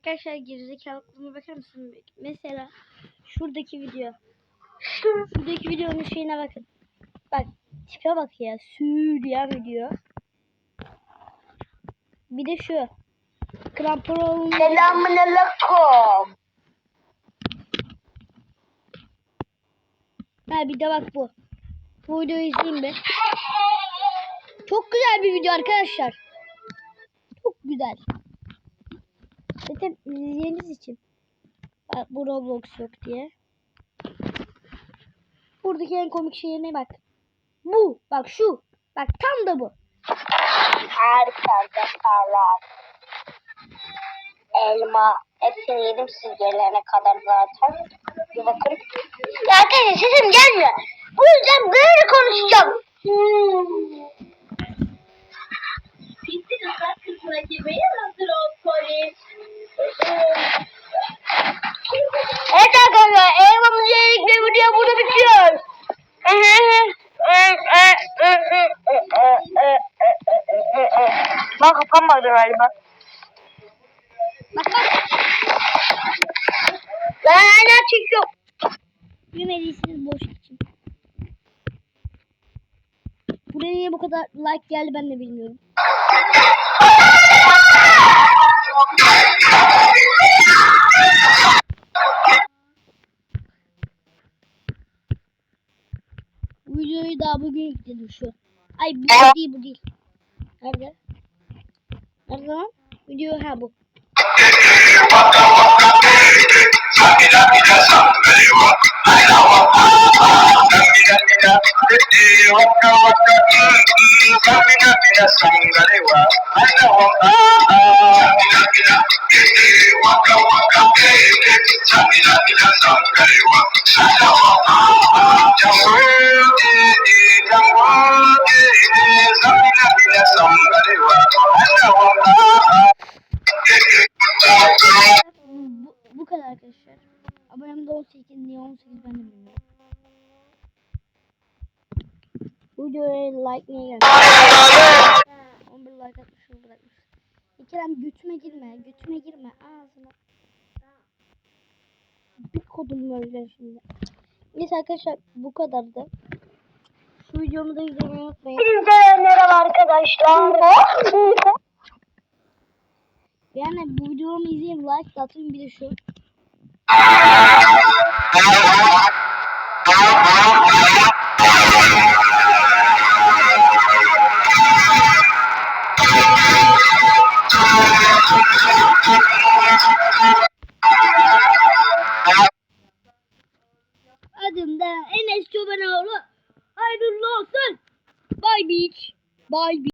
Arkadaşlar gerizekalı kılığıma bakar mısın? Mesela şuradaki video. Şuradaki videonun şeyine bakın. Bak tipe bak ya. Sürüyen video. Bir de şu. Krampon Selamun aleyküm. Ha bir de bak bu. Bu videoyu izleyin be. Çok güzel bir video arkadaşlar. Çok güzel. Zaten izleyeniz için. Bak, bu Roblox yok diye. Buradaki en komik şeyine bak. Bu. Bak şu. Bak tam da bu. Harika arkadaşlar. Elma. Hepsini yedim siz gelene kadar zaten. Bir bakın. Ya arkadaşlar sesim gelmiyor. Bu yüzden böyle konuşacağım. Bitti kızlar kızına girmeye arkadaşlar yedik ve video burada bitiyor. Bak kapanmadı galiba. Bak bak. Ben hala çekiyorum. Bilmediyseniz boş için. Buraya niye bu kadar like geldi ben de bilmiyorum. Videoyu daha bugün yükledim şu. Ay bu değil bu değil. Nerede? Nerede lan? Video ha bu. Arkadaşlar. Abonemde 18 niye 18 ben de bilmiyorum. Bu videoya like niye geldi? 11 like atmış şunu bırakmış. İkerem götüme girme, götüme girme ağzına. Bir kodum öyle şimdi. Neyse arkadaşlar bu kadardı. Şu videomu da izlemeyi unutmayın. Hepinize merhaba arkadaşlar. Yani bu videomu izleyin, like de atın bir de şu. Adım da Enes Çobanoğlu. Hayırlı olsun. Bye beach. Bye beach.